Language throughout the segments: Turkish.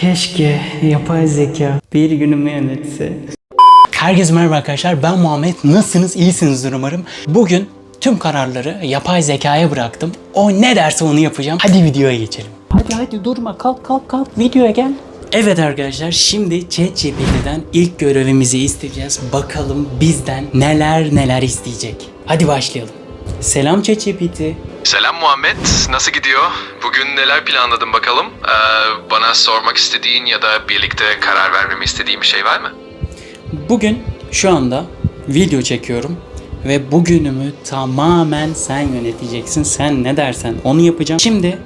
Keşke yapay zeka bir günümü yönetse. Herkese merhaba arkadaşlar. Ben Muhammed. Nasılsınız? İyisinizdir umarım. Bugün tüm kararları yapay zekaya bıraktım. O ne derse onu yapacağım. Hadi videoya geçelim. Hadi hadi durma. Kalk kalk kalk. Videoya gel. Evet arkadaşlar şimdi ChatGPT'den ilk görevimizi isteyeceğiz. Bakalım bizden neler neler isteyecek. Hadi başlayalım. Selam ChatGPT. Selam Muhammed, nasıl gidiyor? Bugün neler planladın bakalım? Ee, bana sormak istediğin ya da birlikte karar vermemi istediğin bir şey var mı? Bugün şu anda video çekiyorum ve bugünümü tamamen sen yöneteceksin. Sen ne dersen onu yapacağım. Şimdi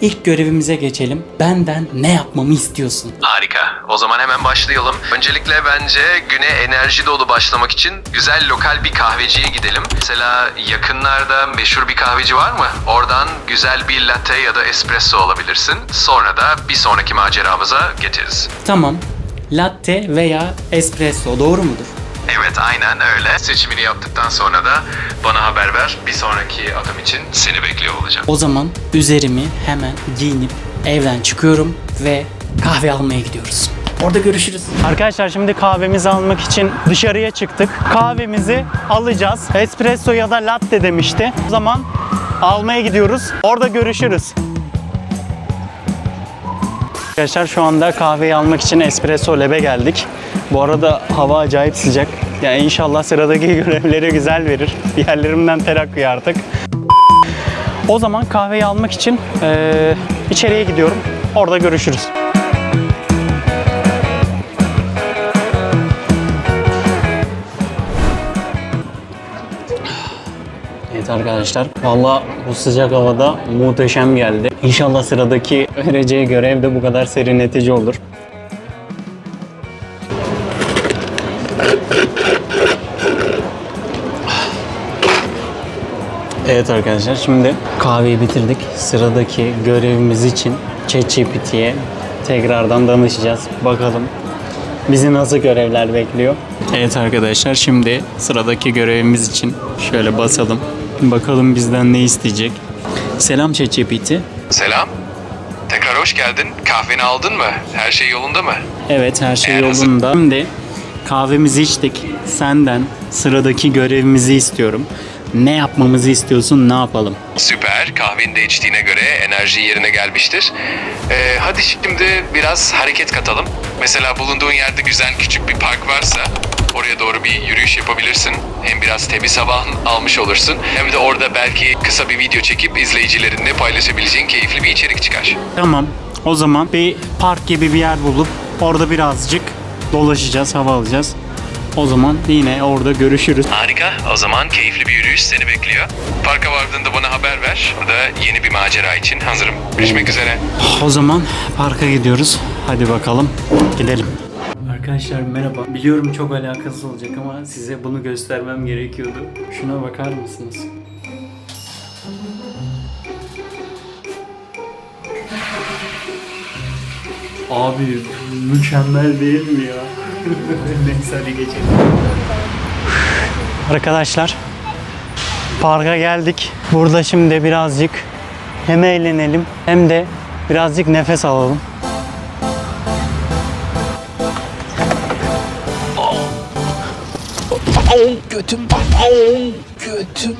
ilk görevimize geçelim. Benden ne yapmamı istiyorsun? Harika, o zaman hemen başlayalım. Öncelikle bence güne enerji dolu başlamak için güzel lokal bir kahveciye gidelim. Mesela yakınlarda meşhur bir kahveci var mı? Oradan güzel bir latte ya da espresso alabilirsin. Sonra da bir sonraki maceramıza geçeriz. Tamam. Latte veya espresso doğru mudur? Evet aynen öyle. Seçimini yaptıktan sonra da bana haber ver. Bir sonraki adım için seni bekliyor olacağım. O zaman üzerimi hemen giyinip evden çıkıyorum ve kahve almaya gidiyoruz. Orada görüşürüz. Arkadaşlar şimdi kahvemizi almak için dışarıya çıktık. Kahvemizi alacağız. Espresso ya da latte demişti. O zaman almaya gidiyoruz. Orada görüşürüz. Arkadaşlar şu anda kahveyi almak için Espresso Lab'e geldik. Bu arada hava acayip sıcak. Yani inşallah sıradaki görevleri güzel verir. Diğerlerimden ter akıyor artık. O zaman kahveyi almak için eee, içeriye gidiyorum. Orada görüşürüz. Evet arkadaşlar. Valla bu sıcak havada muhteşem geldi. İnşallah sıradaki vereceği görev de bu kadar serinletici olur. Evet arkadaşlar şimdi kahveyi bitirdik. Sıradaki görevimiz için ChatGPT'ye tekrardan danışacağız. Bakalım bizi nasıl görevler bekliyor. Evet arkadaşlar şimdi sıradaki görevimiz için şöyle basalım. Bakalım bizden ne isteyecek. Selam ChatGPT. Selam. Tekrar hoş geldin. Kahveni aldın mı? Her şey yolunda mı? Evet her şey Eğer hazır- yolunda. Şimdi kahvemizi içtik. Senden sıradaki görevimizi istiyorum. Ne yapmamızı istiyorsun ne yapalım? Süper. Kahveni de içtiğine göre enerji yerine gelmiştir. Ee, hadi şimdi biraz hareket katalım. Mesela bulunduğun yerde güzel küçük bir park varsa oraya doğru bir yürüyüş yapabilirsin. Hem biraz temiz hava almış olursun. Hem de orada belki kısa bir video çekip izleyicilerinle paylaşabileceğin keyifli bir içerik çıkar. Tamam. O zaman bir park gibi bir yer bulup orada birazcık dolaşacağız, hava alacağız. O zaman yine orada görüşürüz. Harika. O zaman keyifli bir yürüyüş seni bekliyor. Parka vardığında bana haber ver. Burada yeni bir macera için hazırım. Görüşmek üzere. O zaman parka gidiyoruz. Hadi bakalım gidelim. Arkadaşlar merhaba. Biliyorum çok alakasız olacak ama size bunu göstermem gerekiyordu. Şuna bakar mısınız? Abi mükemmel değil mi ya? Neyse hadi geçelim. Arkadaşlar parka geldik. Burada şimdi birazcık hem eğlenelim hem de birazcık nefes alalım. Götüm, götüm.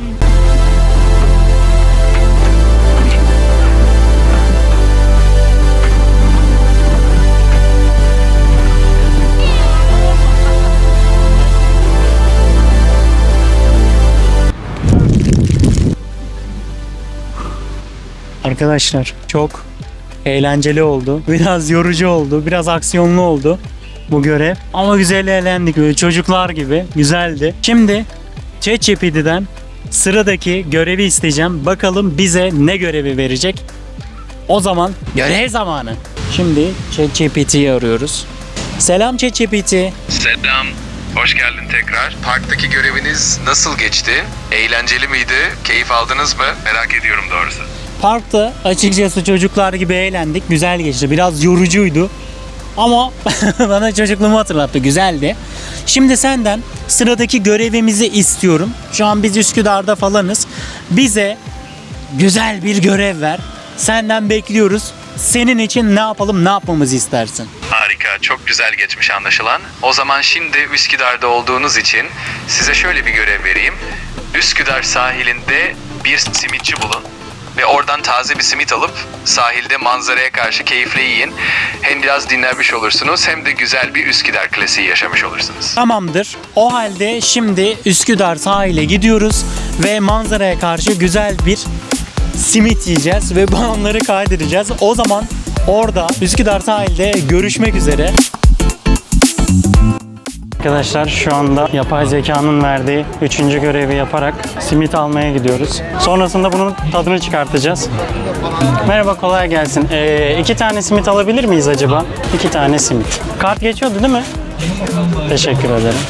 Arkadaşlar çok eğlenceli oldu. Biraz yorucu oldu. Biraz aksiyonlu oldu bu görev. Ama güzel eğlendik böyle çocuklar gibi. Güzeldi. Şimdi ChatGPT'den sıradaki görevi isteyeceğim. Bakalım bize ne görevi verecek. O zaman görev zamanı. Şimdi ChatGPT'yi arıyoruz. Selam ChatGPT. Selam. Hoş geldin tekrar. Parktaki göreviniz nasıl geçti? Eğlenceli miydi? Keyif aldınız mı? Merak ediyorum doğrusu. Parkta açıkçası çocuklar gibi eğlendik. Güzel geçti. Biraz yorucuydu. Ama bana çocukluğumu hatırlattı. Güzeldi. Şimdi senden sıradaki görevimizi istiyorum. Şu an biz Üsküdar'da falanız. Bize güzel bir görev ver. Senden bekliyoruz. senin için ne yapalım ne yapmamızı istersin? Harika, çok güzel geçmiş anlaşılan. O zaman şimdi Üsküdar'da olduğunuz için size şöyle bir görev vereyim. Üsküdar sahilinde bir simitçi bulun ve oradan taze bir simit alıp sahilde manzaraya karşı keyifle yiyin. Hem biraz dinlenmiş olursunuz hem de güzel bir Üsküdar klasiği yaşamış olursunuz. Tamamdır. O halde şimdi Üsküdar sahile gidiyoruz ve manzaraya karşı güzel bir simit yiyeceğiz ve balonları kaydedeceğiz. O zaman orada Üsküdar sahilde görüşmek üzere. Arkadaşlar şu anda yapay zekanın verdiği üçüncü görevi yaparak simit almaya gidiyoruz. Sonrasında bunun tadını çıkartacağız. Merhaba kolay gelsin. Ee, iki tane simit alabilir miyiz acaba? İki tane simit. Kart geçiyordu değil mi? Teşekkür ederim.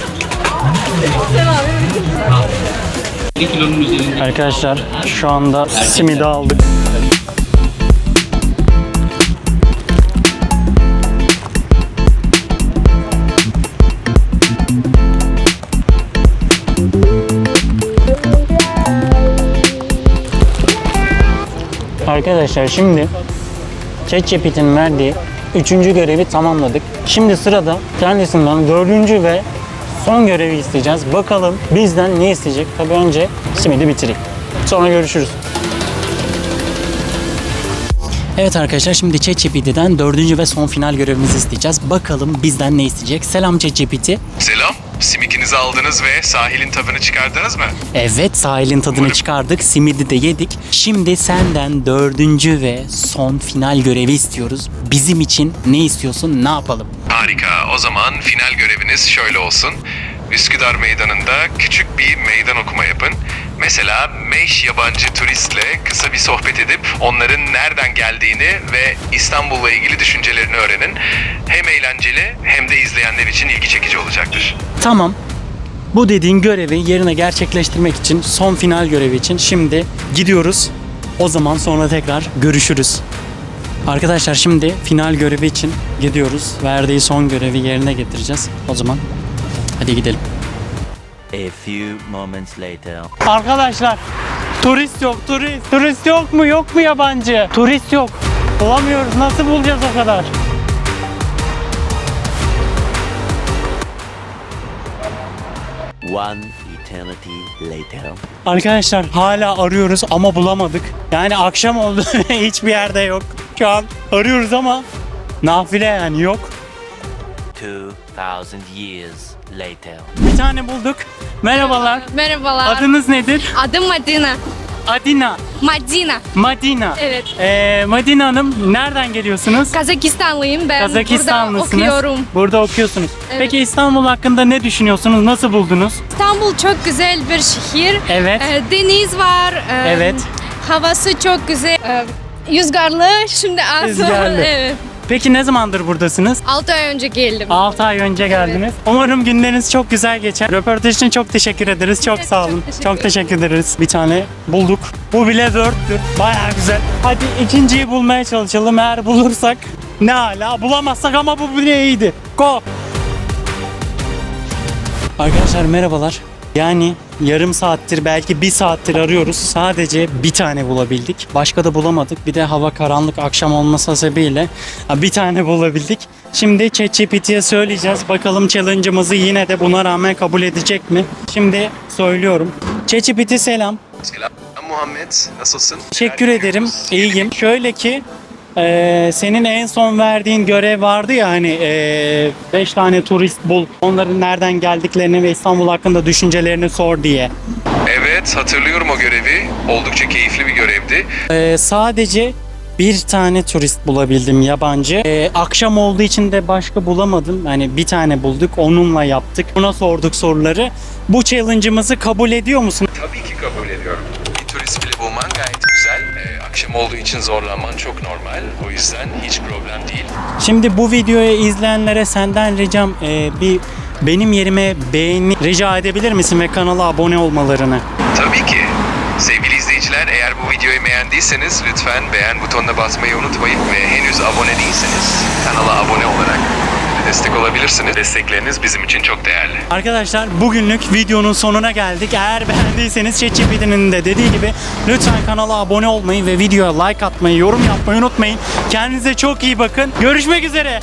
Arkadaşlar şu anda simidi aldık. Arkadaşlar şimdi ChatGPT'nin verdiği üçüncü görevi tamamladık. Şimdi sırada kendisinden dördüncü ve son görevi isteyeceğiz. Bakalım bizden ne isteyecek? Tabii önce simidi bitireyim. Sonra görüşürüz. Evet arkadaşlar şimdi ChatGPT'den dördüncü ve son final görevimizi isteyeceğiz. Bakalım bizden ne isteyecek? Selam ChatGPT. Selam, simitinizi aldınız ve sahilin tadını çıkardınız mı? Evet sahilin tadını Umarım- çıkardık. Simidi de yedik. Şimdi senden dördüncü ve son final görevi istiyoruz. Bizim için ne istiyorsun? Ne yapalım? Harika. O zaman final göreviniz şöyle olsun. Üsküdar Meydanı'nda küçük bir meydan okuma yapın. Mesela 5 yabancı turistle kısa bir sohbet edip onların nereden geldiğini ve İstanbul'la ilgili düşüncelerini öğrenin. Hem eğlenceli hem de izleyenler için ilgi çekici olacaktır. Tamam. Bu dediğin görevi yerine gerçekleştirmek için son final görevi için şimdi gidiyoruz. O zaman sonra tekrar görüşürüz. Arkadaşlar şimdi final görevi için gidiyoruz. Verdiği son görevi yerine getireceğiz. O zaman hadi gidelim. A few moments later. Arkadaşlar turist yok turist. Turist yok mu yok mu yabancı? Turist yok. Bulamıyoruz nasıl bulacağız o kadar? One eternity later. Arkadaşlar hala arıyoruz ama bulamadık. Yani akşam oldu hiçbir yerde yok. Şu an arıyoruz ama nafile yani yok. 2000 years later. Bir tane bulduk. Merhabalar. Merhabalar. Adınız nedir? Adım Madina. Adina. Madina. Madina. Evet. Ee, Madina Hanım nereden geliyorsunuz? Kazakistanlıyım ben. Kazakistanlısınız. Burada okuyorum. Burada okuyorsunuz. Evet. Peki İstanbul hakkında ne düşünüyorsunuz? Nasıl buldunuz? İstanbul çok güzel bir şehir. Evet. Ee, deniz var. Ee, Evet. Havası çok güzel. Ee, rüzgarlı. Şimdi az. Rüzgarlı. evet. Peki ne zamandır buradasınız? 6 ay önce geldim. 6 ay önce geldiniz. Umarım günleriniz çok güzel geçer. Röportaj için çok teşekkür ederiz. Çok sağ çok olun. teşekkür Çok teşekkür ederiz. Bir tane bulduk. Bu bile Word'tür. Baya güzel. Hadi ikinciyi bulmaya çalışalım. Eğer bulursak ne hala. Bulamazsak ama bu bile iyiydi. Go! Arkadaşlar merhabalar. Yani yarım saattir belki bir saattir arıyoruz. Sadece bir tane bulabildik. Başka da bulamadık. Bir de hava karanlık akşam olması sebebiyle ha, bir tane bulabildik. Şimdi ChatGPT'ye söyleyeceğiz. Bakalım challenge'ımızı yine de buna rağmen kabul edecek mi? Şimdi söylüyorum. ChatGPT selam. Selam Muhammed, nasılsın? Teşekkür ederim. İyiyim. Şöyle ki eee, senin en son verdiğin görev vardı ya hani 5 tane turist bul. Onların nereden geldiklerini ve İstanbul hakkında düşüncelerini sor diye. Evet, hatırlıyorum o görevi. Oldukça keyifli bir görevdi. Eee, sadece bir tane turist bulabildim yabancı. Eee, akşam olduğu için de başka bulamadım. Hani bir tane bulduk. Onunla yaptık. Buna sorduk soruları. Bu challenge'ımızı kabul ediyor musun? Akşam olduğu için zorlanman çok normal. O yüzden hiç problem değil. Şimdi bu videoyu izleyenlere senden ricam eee, bir benim yerime beğeni rica edebilir misin ve kanala abone olmalarını? Tabii ki. Sevgili izleyiciler eğer bu videoyu beğendiyseniz lütfen beğen butonuna basmayı unutmayın ve henüz abone değilseniz kanala abone olarak destek olabilirsiniz. Destekleriniz bizim için çok değerli. Arkadaşlar bugünlük videonun sonuna geldik. Eğer beğendiyseniz ChatGPT'nin de dediği gibi lütfen kanala abone olmayı ve videoya like atmayı, yorum yapmayı unutmayın. Kendinize çok iyi bakın. Görüşmek üzere.